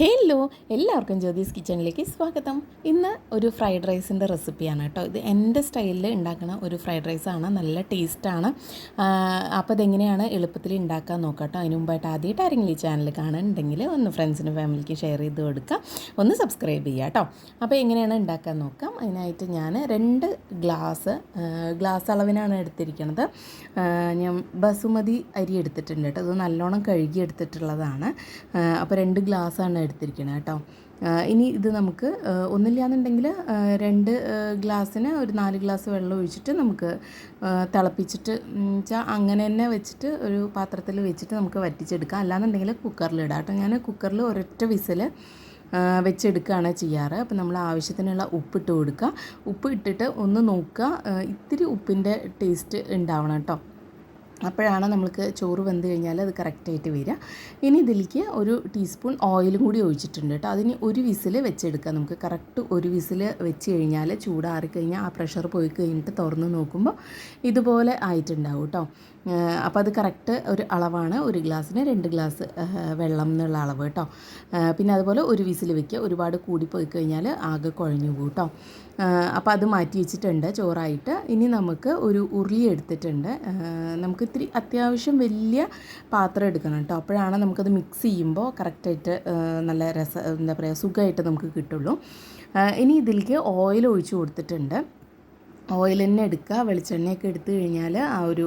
Hello എല്ലാവർക്കും ജ്യോതിസ് കിച്ചണിലേക്ക് സ്വാഗതം. ഇന്ന് ഒരു ഫ്രൈഡ് റൈസിന്റെ റെസിപ്പിയാണ് കേട്ടോ. ഇത് എന്റെ സ്റ്റൈലിൽ ഉണ്ടാക്കുന്ന ഒരു ഫ്രൈഡ് റൈസാണ്. നല്ല ടേസ്റ്റാണ്. അപ്പോൾ ഇതെങ്ങനെയാണ് എളുപ്പത്തിൽ ഉണ്ടാക്കാൻ നോക്കാം കേട്ടോ. അതിന് മുമ്പായിട്ട് ആദ്യമായിട്ട് ആരെങ്കിലും ഈ ചാനൽ കാണുന്നുണ്ടെങ്കിൽ ഒന്ന് ഫ്രണ്ട്സിനും ഫാമിലിക്ക് ഷെയർ ചെയ്ത് കൊടുക്കുക. ഒന്ന് സബ്സ്ക്രൈബ് ചെയ്യുക കേട്ടോ. അപ്പോൾ എങ്ങനെയാണ് ഉണ്ടാക്കാൻ നോക്കാം? അതിനായിട്ട് ഞാൻ രണ്ട് ഗ്ലാസ് ഗ്ലാസ് അളവിനാണ് എടുത്തിരിക്കുന്നത് ഞാൻ ബസുമതി അരി എടുത്തിട്ടുണ്ട് കേട്ടോ. അത് നല്ലോണം കഴുകി എടുത്തിട്ടുള്ളതാണ് അപ്പോൾ രണ്ട് ഗ്ലാസ്സാണ് എടുത്തിരിക്കുന്നത് കേട്ടോ. ഇനി ഇത് നമുക്ക് ഒന്നില്ലാന്നുണ്ടെങ്കിൽ രണ്ട് ഗ്ലാസ്സിന് ഒരു നാല് ഗ്ലാസ് വെള്ളം ഒഴിച്ചിട്ട് നമുക്ക് തിളപ്പിച്ചിട്ട് വെച്ചാൽ അങ്ങനെ തന്നെ വെച്ചിട്ട് ഒരു പാത്രത്തിൽ വെച്ചിട്ട് നമുക്ക് വറ്റിച്ചെടുക്കാം. അല്ലാന്നുണ്ടെങ്കിൽ കുക്കറിലിടാം കേട്ടോ. ഞാൻ കുക്കറിൽ ഒരൊറ്റ വിസിൽ വെച്ചെടുക്കുകയാണ് ചെയ്യാറ്. അപ്പോൾ നമ്മൾ ആവശ്യത്തിനുള്ള ഉപ്പിട്ട് കൊടുക്കുക. ഉപ്പ് ഇട്ടിട്ട് ഒന്ന് നോക്കുക. ഇത്തിരി ഉപ്പിന്റെ ടേസ്റ്റ് ഉണ്ടാവണം കേട്ടോ. അപ്പോഴാണ് നമ്മൾക്ക് ചോറ് വെന്ത് കഴിഞ്ഞാൽ അത് കറക്റ്റായിട്ട് വരിക. ഇനി ഇതിലേക്ക് ഒരു ടീസ്പൂൺ ഓയിലും കൂടി ഒഴിച്ചിട്ടുണ്ട് കേട്ടോ. അതിന് ഒരു വിസിൽ വെച്ചെടുക്കുക നമുക്ക്. കറക്റ്റ് ഒരു വിസിൽ വെച്ച് കഴിഞ്ഞാൽ ചൂടാറി കഴിഞ്ഞാൽ ആ പ്രഷർ പോയി കഴിഞ്ഞിട്ട് തുറന്ന് നോക്കുമ്പോൾ ഇതുപോലെ ആയിട്ടുണ്ടാവും കേട്ടോ. അപ്പോൾ അത് കറക്റ്റ് ഒരു അളവാണ്. ഒരു ഗ്ലാസ്സിന് രണ്ട് ഗ്ലാസ് വെള്ളം എന്നുള്ള അളവ് കേട്ടോ. പിന്നെ അതുപോലെ ഒരു വിസിൽ വെക്കുക. ഒരുപാട് കൂടിപ്പോയി കഴിഞ്ഞാൽ ആകെ കുഴഞ്ഞു പോകും കേട്ടോ. അപ്പോൾ അത് മാറ്റി വെച്ചിട്ടുണ്ട് ചോറായിട്ട്. ഇനി നമുക്ക് ഒരു ഉരുളി എടുത്തിട്ടുണ്ട്. നമുക്ക് ഇത്തിരി അത്യാവശ്യം വലിയ പാത്രം എടുക്കണം കേട്ടോ. അപ്പോഴാണ് നമുക്കത് മിക്സ് ചെയ്യുമ്പോൾ കറക്റ്റായിട്ട് നല്ല രസ എന്താ പറയുക സുഖമായിട്ട് നമുക്ക് കിട്ടുള്ളൂ. ഇനി ഇതിലേക്ക് ഓയിൽ ഒഴിച്ചു കൊടുത്തിട്ടുണ്ട്. ഓയിൽ തന്നെ എടുക്കുക. വെളിച്ചെണ്ണയൊക്കെ എടുത്തു കഴിഞ്ഞാൽ ആ ഒരു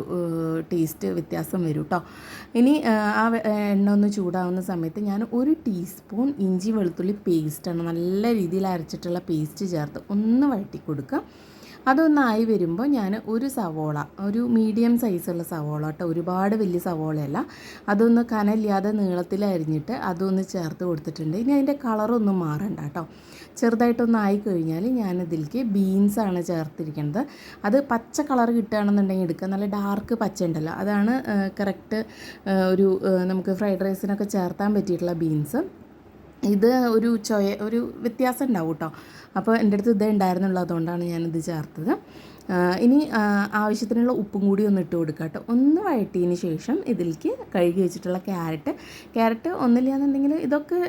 ടേസ്റ്റ് വ്യത്യാസം വരും കേട്ടോ ഇനി ആ എണ്ണ ഒന്ന് ചൂടാവുന്ന സമയത്ത് ഞാൻ ഒരു ടീസ്പൂൺ ഇഞ്ചി വെളുത്തുള്ളി പേസ്റ്റാണ് നല്ല രീതിയിൽ അരച്ചിട്ടുള്ള പേസ്റ്റ് ചേർത്ത് ഒന്ന് വഴറ്റി കൊടുക്കുക. അതൊന്നായി വരുമ്പോൾ ഞാൻ ഒരു സവോള ഒരു മീഡിയം സൈസുള്ള സവോള കേട്ടോ ഒരുപാട് വലിയ സവോളയല്ല. അതൊന്ന് കനലില്ലാതെ നീളത്തിൽ അരിഞ്ഞിട്ട് അതൊന്ന് ചേർത്ത് കൊടുത്തിട്ടുണ്ട്. ഇനി അതിന്റെ കളറൊന്നും മാറണ്ട കേട്ടോ. ചെറുതായിട്ടൊന്ന് ആയി കഴിഞ്ഞാൽ ഞാനിതിലേക്ക് ബീൻസാണ് ചേർത്തിരിക്കുന്നത്. അത് പച്ച കളർ കിട്ടുകയാണെന്നുണ്ടെങ്കിൽ എടുക്കുക. നല്ല ഡാർക്ക് പച്ച ഉണ്ടല്ലോ. അതാണ് കറക്റ്റ് ഒരു നമുക്ക് ഫ്രൈഡ് റൈസിനൊക്കെ ചേർത്താൻ പറ്റിയിട്ടുള്ള ബീൻസ്. ഇത് ഒരു ചൊയ ഒരു വ്യത്യാസം ഉണ്ടാവും കേട്ടോ അപ്പോൾ എന്റെ അടുത്ത് ഇതേ ഉണ്ടായിരുന്നുള്ളൂ അതുകൊണ്ടാണ് ഞാനിത് ചേർത്തത്. ഇനി ആവശ്യത്തിനുള്ള ഉപ്പും കൂടി ഒന്ന് ഇട്ട് കൊടുക്കുക കേട്ടോ ഒന്ന് വഴറ്റിയതിന് ശേഷം ഇതിലേക്ക് കഴുകി വെച്ചിട്ടുള്ള ക്യാരറ്റ്. ക്യാരറ്റ് ഒന്നില്ലാന്നുണ്ടെങ്കിൽ ഇതൊക്കെ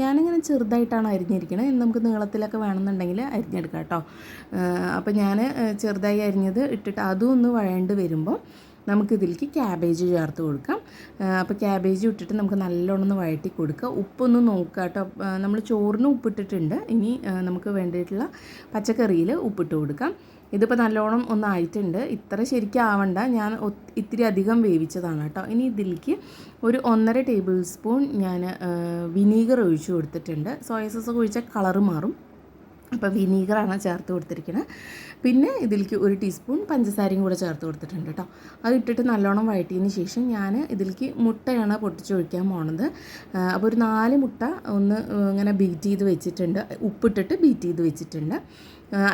ഞാനിങ്ങനെ ചെറുതായിട്ടാണ് അരിഞ്ഞിരിക്കുന്നത് നമുക്ക് നീളത്തിലൊക്കെ വേണമെന്നുണ്ടെങ്കിൽ അരിഞ്ഞെടുക്കാം കേട്ടോ അപ്പോൾ ഞാൻ ചെറുതായി അരിഞ്ഞത് ഇട്ടിട്ട് അതും ഒന്ന് വഴണ്ട് വരുമ്പോൾ നമുക്കിതിലേക്ക് ക്യാബേജ് ചേർത്ത് കൊടുക്കാം. അപ്പോൾ ക്യാബേജ് ഇട്ടിട്ട് നമുക്ക് നല്ലോണം ഒന്ന് വഴറ്റി കൊടുക്കുക. ഉപ്പൊന്ന് നോക്കുക കേട്ടോ. നമ്മൾ ചോറിന് ഉപ്പിട്ടിട്ടുണ്ട്. ഇനി നമുക്ക് വേണ്ടിയിട്ടുള്ള പച്ചക്കറിയിൽ ഉപ്പിട്ട് കൊടുക്കാം. ഇതിപ്പോൾ നല്ലോണം ഒന്നായിട്ടുണ്ട് ഇത്ര ശരിക്കും ആവണ്ട. ഞാൻ ഇത്തിരി അധികം വേവിച്ചതാണ് കേട്ടോ. ഇനി ഇതിലേക്ക് ഒരു ഒന്നര ടേബിൾ സ്പൂൺ ഞാൻ വിനീഗർ ഒഴിച്ചു കൊടുത്തിട്ടുണ്ട്. സോയ സോസ് ഒഴിച്ചാൽ കളറ് മാറും. അപ്പോൾ വിനീഗറാണ് ചേർത്ത് കൊടുത്തിരിക്കുന്നത് പിന്നെ ഇതിലേക്ക് ഒരു ടീസ്പൂൺ പഞ്ചസാരയും കൂടെ ചേർത്ത് കൊടുത്തിട്ടുണ്ട് കേട്ടോ. അത് ഇട്ടിട്ട് നല്ലോണം വഴറ്റിയതിന് ശേഷം ഞാൻ ഇതിലേക്ക് മുട്ടയാണ് പൊട്ടിച്ചൊഴിക്കാൻ പോണത്. അപ്പോൾ ഒരു നാല് മുട്ട ഒന്ന് ഇങ്ങനെ ബീറ്റ് ചെയ്ത് വെച്ചിട്ടുണ്ട്. ഉപ്പിട്ടിട്ട് ബീറ്റ് ചെയ്ത് വെച്ചിട്ടുണ്ട്.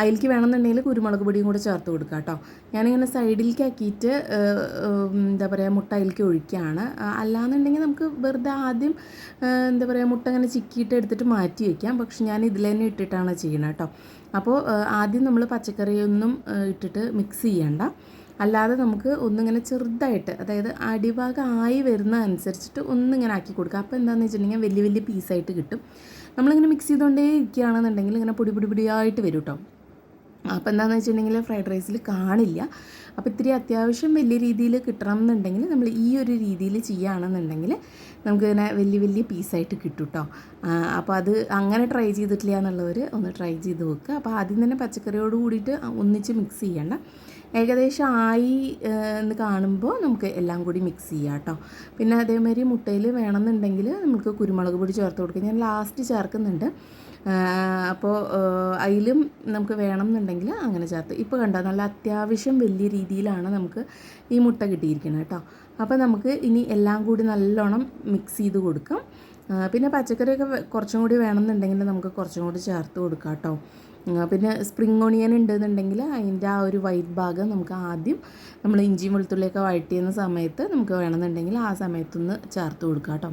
അതിലേക്ക് വേണമെന്നുണ്ടെങ്കിൽ കുരുമുളക് പൊടിയും കൂടെ ചേർത്ത് കൊടുക്കുക കേട്ടോ. ഞാനിങ്ങനെ സൈഡിലേക്ക് ആക്കിയിട്ട് എന്താ പറയുക മുട്ട അതിലേക്ക് ഒഴിക്കുകയാണ്. അല്ലാന്നുണ്ടെങ്കിൽ നമുക്ക് വെറുതെ ആദ്യം എന്താ പറയുക മുട്ട അങ്ങനെ ചിക്കിയിട്ട് എടുത്തിട്ട് മാറ്റി വയ്ക്കാം പക്ഷെ ഞാൻ ഇതിൽ തന്നെ ഇട്ടിട്ടാണ് ചെയ്യണത് കേട്ടോ. അപ്പോൾ ആദ്യം നമ്മൾ പച്ചക്കറിയൊന്നും ഇട്ടിട്ട് മിക്സ് ചെയ്യണ്ട. അല്ലാതെ നമുക്ക് ഒന്നിങ്ങനെ ചെറുതായിട്ട് അതായത് അടിഭാഗം ആയി വരുന്ന അനുസരിച്ചിട്ട് ഒന്നിങ്ങനെ ആക്കി കൊടുക്കുക അപ്പോൾ എന്താണെന്ന് വെച്ചിട്ടുണ്ടെങ്കിൽ വലിയ വലിയ പീസായിട്ട് കിട്ടും. നമ്മളിങ്ങനെ മിക്സ് ചെയ്തുകൊണ്ടേ ഇരിക്കുകയാണെന്നുണ്ടെങ്കിൽ ഇങ്ങനെ പൊടി പൊടി പൊടിയായിട്ട് വരും കേട്ടോ അപ്പോൾ എന്താണെന്ന് വെച്ചിട്ടുണ്ടെങ്കിൽ ഫ്രൈഡ് റൈസിൽ കാണില്ല. അപ്പോൾ ഇത്തിരി അത്യാവശ്യം വലിയ രീതിയിൽ കിട്ടണം എന്നുണ്ടെങ്കിൽ നമ്മൾ ഈ ഒരു രീതിയിൽ ചെയ്യുകയാണെന്നുണ്ടെങ്കിൽ നമുക്കിങ്ങനെ വലിയ വലിയ പീസായിട്ട് കിട്ടും കേട്ടോ അപ്പോൾ അത് അങ്ങനെ ട്രൈ ചെയ്തിട്ടില്ല എന്നുള്ളവർ ഒന്ന് ട്രൈ ചെയ്ത് വെക്കുക അപ്പോൾ ആദ്യം തന്നെ പച്ചക്കറിയോട് കൂടിയിട്ട് ഒന്നിച്ച് മിക്സ് ചെയ്യണ്ട. ഏകദേശം ആയി എന്ന് കാണുമ്പോൾ നമുക്ക് എല്ലാം കൂടി മിക്സ് ചെയ്യാം കേട്ടോ പിന്നെ അതേമാതിരി മുട്ടയിൽ വേണമെന്നുണ്ടെങ്കിൽ നമുക്ക് കുരുമുളക് പൊടി ചേർത്ത് കൊടുക്കുക ഞാൻ ലാസ്റ്റ് ചേർക്കുന്നുണ്ട്. അപ്പോൾ അതിലും നമുക്ക് വേണം എന്നുണ്ടെങ്കിൽ അങ്ങനെ ചേർത്ത്. ഇപ്പോൾ കണ്ടോ നല്ല അത്യാവശ്യം വലിയ രീതിയിലാണ് നമുക്ക് ഈ മുട്ട കിട്ടിയിരിക്കുന്നത് കേട്ടോ. അപ്പോൾ നമുക്ക് ഇനി എല്ലാം കൂടി നല്ലോണം മിക്സ് ചെയ്ത് കൊടുക്കാം. പിന്നെ പച്ചക്കറിയൊക്കെ കുറച്ചും കൂടി വേണമെന്നുണ്ടെങ്കിൽ നമുക്ക് കുറച്ചും കൂടി ചേർത്ത് കൊടുക്കാം കേട്ടോ. പിന്നെ സ്പ്രിങ് ഓണിയൻ ഉണ്ടെന്നുണ്ടെങ്കിൽ അതിന്റെ ആ ഒരു വൈറ്റ് ഭാഗം നമുക്ക് ആദ്യം നമ്മൾ ഇഞ്ചിയും വെളുത്തുള്ളിയൊക്കെ വഴറ്റിയുന്ന സമയത്ത് നമുക്ക് വേണമെന്നുണ്ടെങ്കിൽ ആ സമയത്തൊന്ന് ചേർത്ത് കൊടുക്കാം കേട്ടോ.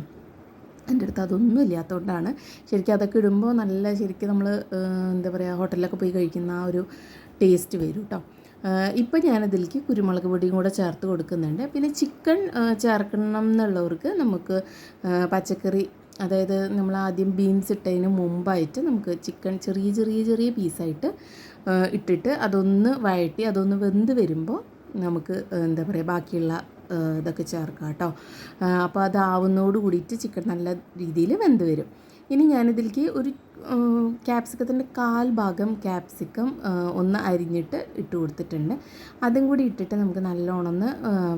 എന്റെ അടുത്ത് അതൊന്നും ഇല്ലാത്തതുകൊണ്ടാണ് ശരിക്കും അതൊക്കെ ഇടുമ്പോൾ നല്ല ശരിക്കും നമ്മൾ എന്താ പറയുക ഹോട്ടലിലൊക്കെ പോയി കഴിക്കുന്ന ആ ഒരു ടേസ്റ്റ് വരും കേട്ടോ ഇപ്പം ഞാനതിലേക്ക് കുരുമുളക് പൊടിയും കൂടെ ചേർത്ത് കൊടുക്കുന്നുണ്ട്. പിന്നെ ചിക്കൻ ചേർക്കണം എന്നുള്ളവർക്ക് നമുക്ക് പച്ചക്കറി അതായത് നമ്മൾ ആദ്യം ബീൻസ് ഇട്ടതിന് മുമ്പായിട്ട് നമുക്ക് ചിക്കൻ ചെറിയ ചെറിയ ചെറിയ പീസായിട്ട് ഇട്ടിട്ട് അതൊന്ന് വഴറ്റി അതൊന്ന് വെന്ത് വരുമ്പോൾ നമുക്ക് എന്താ പറയുക ബാക്കിയുള്ള ഇതൊക്കെ ചേർക്കാം കേട്ടോ. അപ്പോൾ അതാവുന്നതോട് കൂടിയിട്ട് ചിക്കൻ നല്ല രീതിയിൽ വെന്ത് വരും. ഇനി ഞാനിതിലേക്ക് ഒരു ക്യാപ്സിക്കത്തിന്റെ കാൽ ഭാഗം ക്യാപ്സിക്കം ഒന്ന് അരിഞ്ഞിട്ട് ഇട്ട് കൊടുത്തിട്ടുണ്ട്. അതും കൂടി ഇട്ടിട്ട് നമുക്ക് നല്ലോണം ഒന്ന്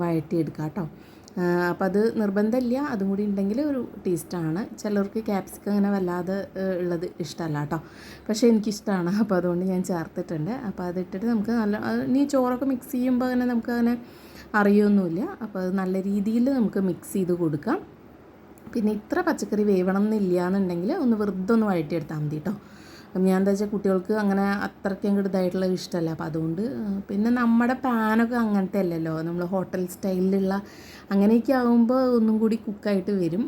വഴറ്റിയെടുക്കാം കേട്ടോ. അപ്പോൾ അത് നിർബന്ധമില്ല. അതും കൂടി ഉണ്ടെങ്കിൽ ഒരു ടേസ്റ്റാണ് ചിലർക്ക് ക്യാപ്സിക്കം അങ്ങനെ വല്ലാതെ ഉള്ളത് ഇഷ്ടമല്ല കേട്ടോ. പക്ഷേ എനിക്കിഷ്ടമാണ്. അപ്പോൾ അതുകൊണ്ട് ഞാൻ ചേർത്തിട്ടുണ്ട്. അപ്പോൾ അതിട്ടിട്ട് നമുക്ക് നല്ല ഇനി ചോറൊക്കെ മിക്സ് ചെയ്യുമ്പോൾ അങ്ങനെ നമുക്ക് അങ്ങനെ അറിയൊന്നുമില്ല. അപ്പോൾ അത് നല്ല രീതിയിൽ നമുക്ക് മിക്സ് ചെയ്ത് കൊടുക്കാം. പിന്നെ ഇത്ര പച്ചക്കറി വേവണം എന്നില്ല എന്നുണ്ടെങ്കിൽ ഒന്ന് വെറുതെ ഒന്ന് വഴറ്റിയെടുത്താൽ മതി കേട്ടോ. ഞാൻ എന്താ വെച്ചാൽ കുട്ടികൾക്ക് അങ്ങനെ അത്രയ്ക്കും ഇതായിട്ടുള്ള ഇഷ്ടമല്ല. അപ്പോൾ അതുകൊണ്ട് പിന്നെ നമ്മുടെ പാനൊക്കെ അങ്ങനത്തെ അല്ലല്ലോ. നമ്മൾ ഹോട്ടൽ സ്റ്റൈലിലുള്ള അങ്ങനെയൊക്കെ ആകുമ്പോൾ ഒന്നും കൂടി കുക്കായിട്ട് വരും.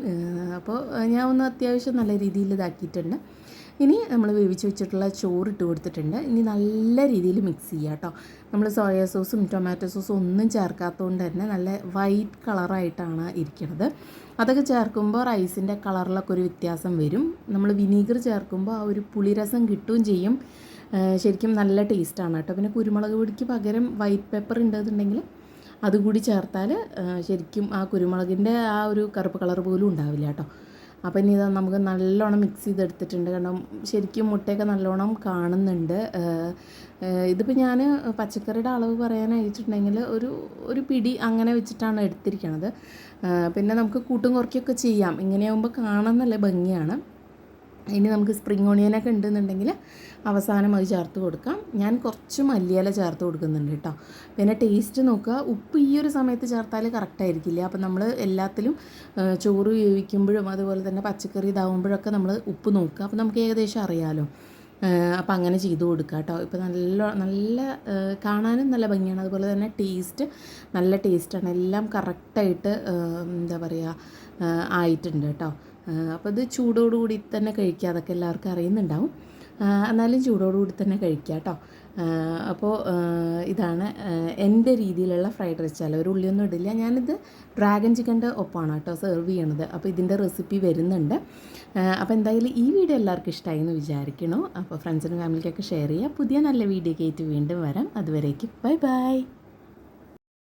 അപ്പോൾ ഞാൻ ഒന്ന് അത്യാവശ്യം നല്ല രീതിയിൽ ഇതാക്കിയിട്ടുണ്ട്. ഇനി നമ്മൾ വേവിച്ച് വെച്ചിട്ടുള്ള ചോറ് ഇട്ട് കൊടുത്തിട്ടുണ്ട്. ഇനി നല്ല രീതിയിൽ മിക്സ് ചെയ്യുക കേട്ടോ നമ്മൾ സോയാ സോസും ടൊമാറ്റോ സോസും ഒന്നും ചേർക്കാത്തതുകൊണ്ട് തന്നെ നല്ല വൈറ്റ് കളറായിട്ടാണ് ഇരിക്കുന്നത് അതൊക്കെ ചേർക്കുമ്പോൾ റൈസിന്റെ കളറിലൊക്കെ ഒരു വ്യത്യാസം വരും. നമ്മൾ വിനീഗർ ചേർക്കുമ്പോൾ ആ ഒരു പുളിരസം കിട്ടുകയും ചെയ്യും. ശരിക്കും നല്ല ടേസ്റ്റാണ് കേട്ടോ പിന്നെ കുരുമുളക് പൊടിക്ക് പകരം വൈറ്റ് പെപ്പർ ഉണ്ടെന്നുണ്ടെങ്കിൽ അതുകൂടി ചേർത്താൽ ശരിക്കും ആ കുരുമുളകിന്റെ ആ ഒരു കറുപ്പ് കളർ പോലും ഉണ്ടാവില്ല കേട്ടോ അപ്പം ഇനി ഇതാ നമുക്ക് നല്ലോണം മിക്സ് ചെയ്തെടുത്തിട്ടുണ്ട്. കാരണം ശരിക്കും മുട്ടയൊക്കെ നല്ലോണം കാണുന്നുണ്ട്. ഇതിപ്പോൾ ഞാൻ പച്ചക്കറിയുടെ അളവ് പറയാനായിട്ടുണ്ടെങ്കിൽ ഒരു ഒരു പിടി അങ്ങനെ വെച്ചിട്ടാണ് എടുത്തിരിക്കണത്. പിന്നെ നമുക്ക് കൂട്ടും കുറയ്ക്കൊക്കെ ചെയ്യാം. ഇങ്ങനെയാകുമ്പോൾ കാണാൻ നല്ല ഭംഗിയാണ്. ഇനി നമുക്ക് സ്പ്രിങ് ഓണിയനൊക്കെ ഉണ്ടെന്നുണ്ടെങ്കിൽ അവസാനം അത് ചേർത്ത് കൊടുക്കാം. ഞാൻ കുറച്ച് മല്ലിയില ചേർത്ത് കൊടുക്കുന്നുണ്ട് കേട്ടോ. പിന്നെ ടേസ്റ്റ് നോക്കുക. ഉപ്പ് ഈ ഒരു സമയത്ത് ചേർത്താൽ കറക്റ്റായിരിക്കില്ല അപ്പം നമ്മൾ എല്ലാത്തിലും ചോറ് വേവിക്കുമ്പോഴും അതുപോലെ തന്നെ പച്ചക്കറി ഇതാവുമ്പോഴൊക്കെ നമ്മൾ ഉപ്പ് നോക്കുക. അപ്പം നമുക്ക് ഏകദേശം അറിയാമല്ലോ അപ്പം അങ്ങനെ ചെയ്ത് കൊടുക്കുക കേട്ടോ. ഇപ്പം നല്ല നല്ല കാണാനും നല്ല ഭംഗിയാണ്. അതുപോലെ തന്നെ ടേസ്റ്റ് നല്ല ടേസ്റ്റാണ് എല്ലാം കറക്റ്റായിട്ട് എന്താ പറയുക ആയിട്ടുണ്ട് കേട്ടോ. അപ്പോൾ ഇത് ചൂടോടുകൂടി തന്നെ കഴിക്കുക അതൊക്കെ എല്ലാവർക്കും അറിയുന്നുണ്ടാവും. എന്നാലും ചൂടോടുകൂടി തന്നെ കഴിക്കുക കേട്ടോ അപ്പോൾ ഇതാണ് എന്റെ രീതിയിലുള്ള ഫ്രൈഡ് റൈസ് ചിലവർ ഉള്ളിയൊന്നും ഇടില്ല. ഞാനിത് ഡ്രാഗൺ ചിക്കന്റെ ഒപ്പമാണ് കേട്ടോ സെർവ് ചെയ്യണത്. അപ്പോൾ ഇതിന്റെ റെസിപ്പി വരുന്നുണ്ട്. അപ്പോൾ എന്തായാലും ഈ വീഡിയോ എല്ലാവർക്കും ഇഷ്ടമായി എന്ന് വിചാരിക്കണോ അപ്പോൾ ഫ്രണ്ട്സിനും ഫാമിലിക്കൊക്കെ ഷെയർ ചെയ്യുക. പുതിയ നല്ല വീഡിയോ ആയിട്ട് വീണ്ടും വരാം. അതുവരേക്കും ബൈ ബൈ.